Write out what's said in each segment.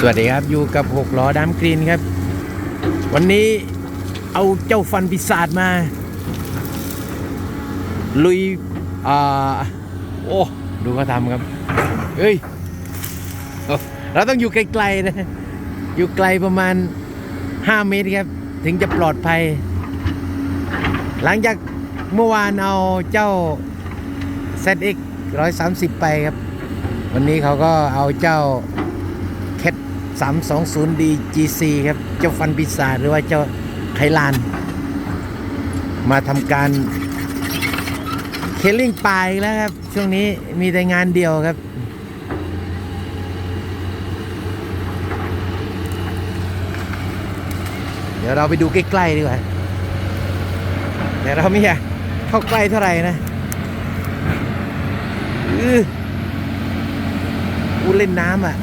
สวัสดีครับอยู่กับหกล้อดามกรีนครับ วันนี้เอาเจ้าฟันปีศาจมา ลุย อ่า โอ้ ดูเขาทำครับ เฮ้ย เราต้องอยู่ไกลๆนะ อยู่ไกลประมาณ 5 เมตรครับ ถึงจะปลอดภัย หลังจากเมื่อวานเอาเจ้า ZX 130 ไปครับ วันนี้เขาก็เอาเจ้า 320 D GC ครับ เจ้าฟันปีศาจหรือว่าเจ้าไคลาน มาทำการเคลลิ่งปลายอีกแล้วครับ ช่วงนี้มีแต่งานเดียวครับ เดี๋ยวเราไปดูใกล้ๆดีกว่า แต่เราไม่อยากเข้าใกล้เท่าไหร่นะอืออูเล่นน้ำอะ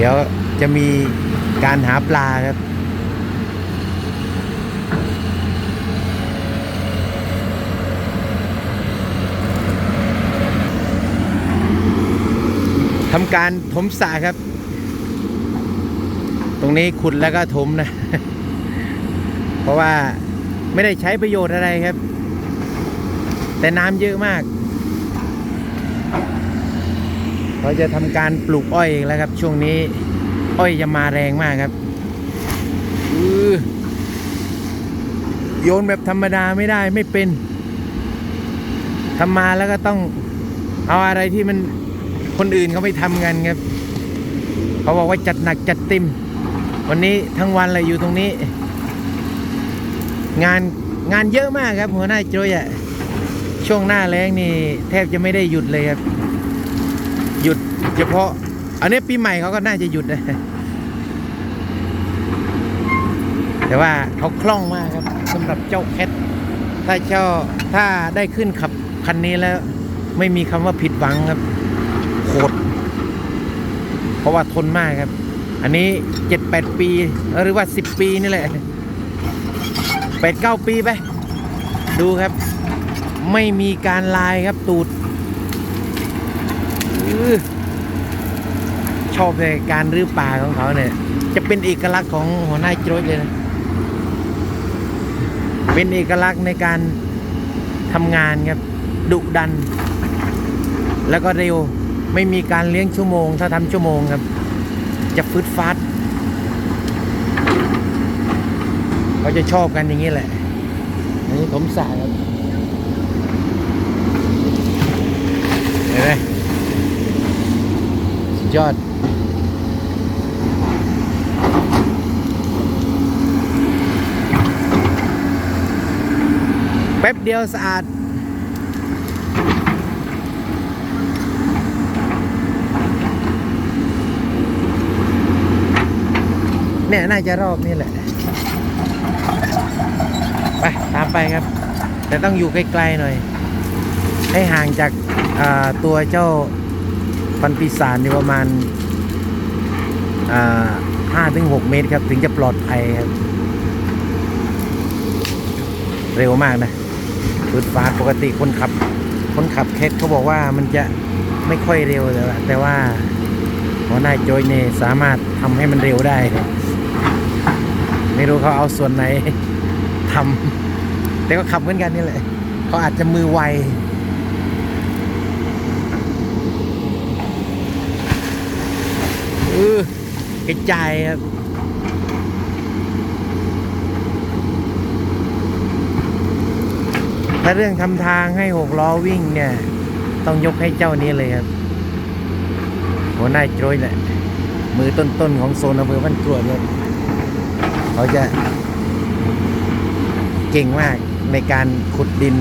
เดี๋ยวจะมีการหาปลาครับ ทำการถมสระครับ ตรงนี้ขุดแล้วก็ถมนะ เพราะว่าไม่ได้ใช้ประโยชน์อะไรครับ แต่น้ำเยอะมาก เราจะทำการปลูกอ้อยแล้วครับ ช่วงนี้ อ้อยจะมาแรงมากครับโยนแบบธรรมดาไม่ได้ไม่เป็นทำมาแล้วก็ต้องเอาอะไรที่มันคนอื่นเขาไม่ทำกันครับ เขาบอกว่าจัดหนักจัดเต็มวันนี้ทั้งวันเลยอยู่ตรงนี้ งานงานเยอะมากครับ หัวหน้าโจยอะช่วงหน้าแรงนี่แทบจะไม่ได้หยุดเลยครับ หยุดเฉพาะ อันนี้ปีใหม่เขาก็น่าจะหยุดนะแต่ว่าเขาคล่องมากครับสำหรับเจ้าแคทถ้าเจ้าถ้าได้ขึ้นขับคันนี้แล้ว ไม่มีคำว่าผิดหวังครับโคตรเพราะว่าทนมากครับ อันนี้เจ็ดแปดปีหรือว่าสิบปีนี่แหละแปดเก้าปีไปดูครับ ไม่มีการลายครับตูด อื้อช อบเลยการรื้อป่าของเขาเนี่ย จะเป็นเอกลักษณ์ของหัวหน้าโจยเลยนะ เป็นเอกลักษณ์ในการทำงานครับดุดัน แล้วก็เร็วไม่มีการเลี้ยงชั่วโมง ถ้าทำชั่วโมงครับ จะฟึดฟัดเขาจะชอบกันอย่างนี้แหละ อันนี้ผมสาครับเห็นไหม สุด ยอด แป๊บเดียวสะอาดเนี่ยน่าจะรอบนี้แหละ ไป ตามไปครับ แต่ต้องอยู่ใกล้ๆหน่อย ให้ห่างจากาตัวเจ้า ฟันปีศาจนี่ประมาณห้าถึงหกเมตรครับ ถึงจะปลอดภัยครับ เร็วมากนะฟืดฟาดปกติคนขับ คนขับเคสเขาบอกว่ามันจะไม่ค่อยเร็วแต่ว่าแต่ว่าหัวหน้าโจยเนี่ยสามารถทำให้มันเร็วได้ ไม่รู้เขาเอาส่วนไหนทำแต่ก็ขับเหมือนกันนี่แหละเขาอาจจะมือไว เออกระจายครับถ้าเรื่องทำทางให้หกล้อวิ่งเนี่ย ต้องยกให้เจ้านี้เลยครับหัวหน้าโจยแหละมือต้นๆของโซนอำเภอบ้านกรวดเลยเขาจะเก่งมากในการขุดดิน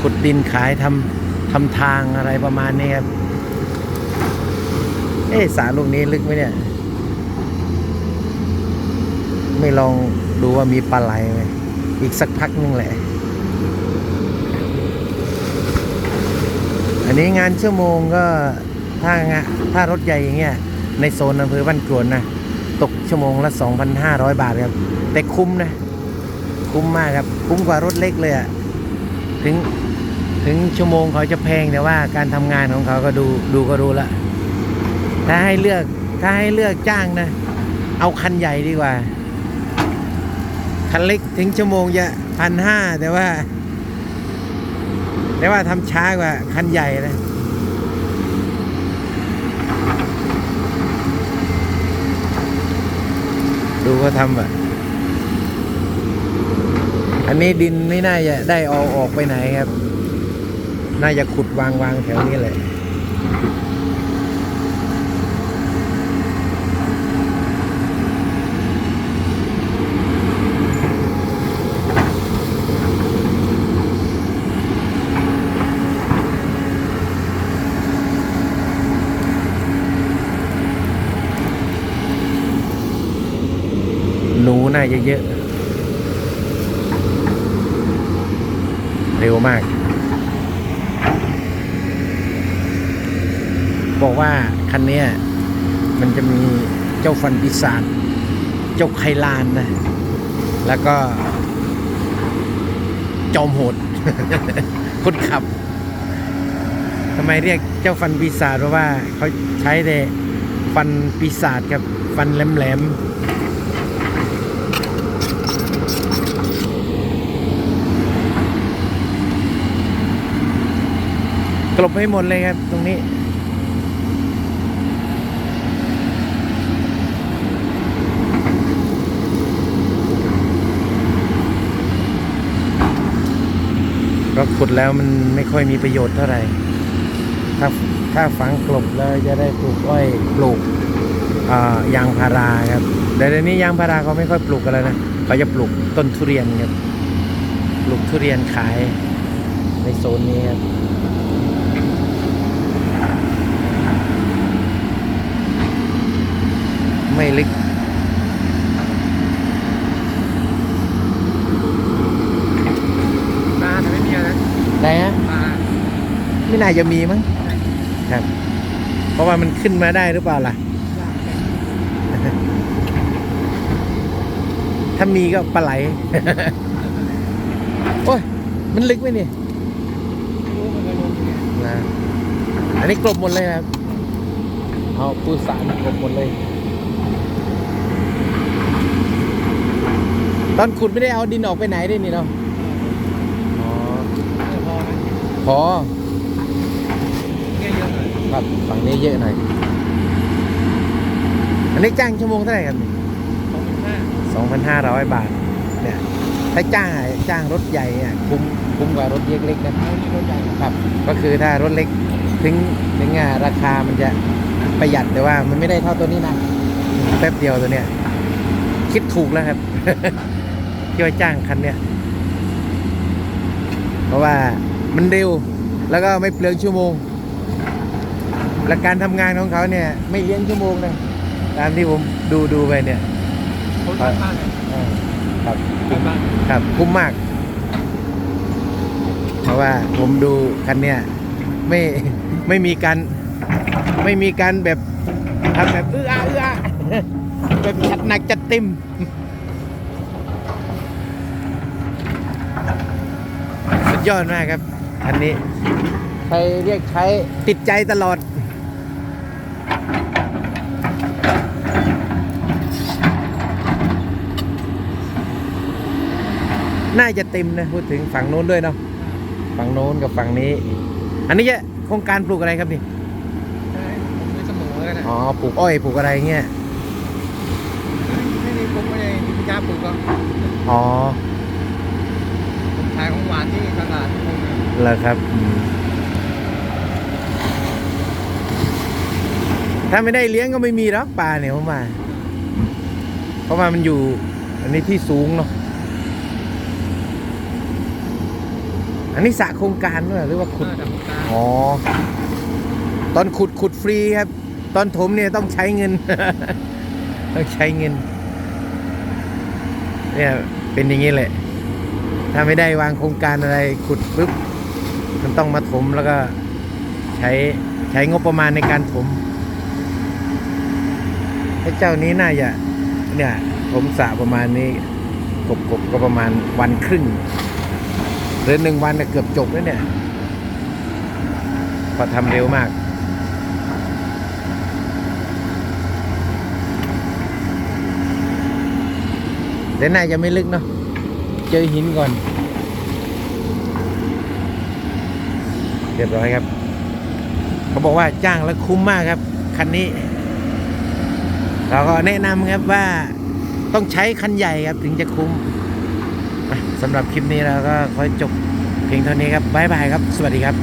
ขุดดินขายทำทำทางอะไรประมาณนี้ครับ เอ๊ะสารลูกนี้ลึกไหมเนี่ย ไม่ลองดูว่ามีปลาไหลไหมอีกสักพักนึงแหละ อันนี้งานชั่วโมงก็ถ้างะถ้ารถใหญ่อย่างเงี้ย ในโซนอำเภอบ้านกรวนนะ ตกชั่วโมงละ 2,500 บาทครับ แต่คุ้มนะ คุ้มมากครับ คุ้มกว่ารถเล็กเลยอะถึงถึงชั่วโมงเขาจะแพงแต่ว่าการทำงานของเขาก็ดูดูก็รู้ละ ถ้าให้เลือกถ้าให้เลือกจ้างนะ เอาคันใหญ่ดีกว่า คันเล็กถึงชั่วโมงจะพันห้าแต่ว่า แต่ว่าทำช้ากว่าคันใหญ่นะดูเขาทำอะ อันนี้ดินไม่น่าจะได้เอาออกไปไหนครับ น่าจะขุดวางวางแถวนี้เลย เยอะ เร็วมาก บอกว่าคันนี้มันจะมีเจ้าฟันปีศาจเจ้าไคลานนะ แล้วก็ จอมโหดคนขับทำไมเรียกเจ้าฟันปีศาจเพราะว่าเขาใช้แต่ฟันปีศาจครับฟันแหลมๆ กลบให้หมดเลยครับ ตรงนี้ ก็ขุดแล้วมันไม่ค่อยมีประโยชน์เท่าไหร่ ถ้าถ้าฝังกลบแล้วจะได้ปลูกอ้อยปลูกยางพาราครับแต่เดี๋ยวนี้ยางพาราเขาไม่ค่อยปลูกกันแล้วนะเขาจะปลูกต้นทุเรียนครับ ปลูกทุเรียนขายในโซนนี้ครับ ไม่ลึกปลาแต่ไม่มีอะไรนะได้ฮะปลาไม่น่าจะมีมั้งครับ เพราะว่ามันขึ้นมาได้หรือเปล่าล่ะ ถ้ามีก็ปลาไหล โอ้ย มันลึกไหมเนี่ยรู้มันก็ลงเนี่ยนะอันนี้กลบหมดเลยครับ เอาปูสารกลบหมดเลย ตอนขุดไม่ได้เอาดินออกไปไหนด้วยนี่เนาะอ๋อไม่พอไหมพอแค่เยอะหน่อยครับฝั่งนี้เยอะหน่อย อันนี้จ้างชั่วโมงเท่าไหร่ครับสองพันห้า2,500บาท เนี่ย ถ้าจ้างอะจ้างรถใหญ่อะคุ้มคุ้มกว่ารถเล็กๆนะเอานี่รถใหญ่ครับ ก็คือถ้ารถเล็กถึงถึงอะราคามันจะประหยัดแต่ว่ามันไม่ได้เท่าตัวนี้นะแป๊บเดียวตัวเนี้ยคิดถูกแล้วครับ ที่ว่าจ้างคันเนี้ยเพราะว่ามันเร็วแล้วก็ไม่เปลืองชั่วโมง และการทำงานของเขาเนี่ยไม่เลี้ยงชั่วโมงนะตามที่ผมดูดูไปเนี่ยคนบ้านบ้านเลยอ่าครับคนบ้านครับคุ้มมาก เพราะว่าผมดูคันเนี้ยไม่ไม่มีการไม่มีการแบบทำแบบเอื้ออาเอื้ออาแบบจัดหนักจัดเต็ม สุด ยอดมากครับคันนี้ใครเรียกใช้ติดใจตลอด น่าจะเต็มนะพูดถึงฝั่งโน้นด้วยเนาะฝั่งโน้นกับฝั่งนี้ อันนี้จะโครงการปลูกอะไรครับนี่ใช่ผมไม่เสมอกันนะอ๋อปลูกอ้อยปลูกอะไรเงี้ยไม่มีผมไม่ได้มีพิจาปลูกก็อ๋อผม ขายของหวานที่ตลาดผมนะเหรอครับอืมถ้าไม่ได้เลี้ยงก็ไม่มีหรอกปลาเนี่ยผมว่าเพราะว่ามันอยู่อันนี้ที่สูงเนาะอันนี้สระโครงการด้วยหรือว่าขุด เออแต่ผมตาอ๋อ ตอนขุดขุดฟรีครับ ตอนถมเนี่ยต้องใช้เงิน ต้องใช้เงิน เนี่ยเป็นอย่างนี้แหละ ถ้าไม่ได้วางโครงการอะไรขุดปุ๊บมันต้องมาถมแล้วก็ใช้ใช้งบประมาณในการถมไอ้เจ้านี้น่าจะเนี่ยผมสระประมาณนี้กบกบก็ประมาณวันครึ่งหรือหนึ่งวันเกือบจบแล้วเนี่ยพอทำเร็วมากแต่น่าจะไม่ลึกเนาะ เจอหินก่อน เรียบร้อยครับ เขาบอกว่าจ้างแล้วคุ้มมากครับ คันนี้ เราก็แนะนำครับว่าต้องใช้คันใหญ่ครับถึงจะคุ้มสำหรับคลิปนี้เราก็ขอจบเพียงเท่านี้ครับบ๊ายบายครับ สวัสดีครับ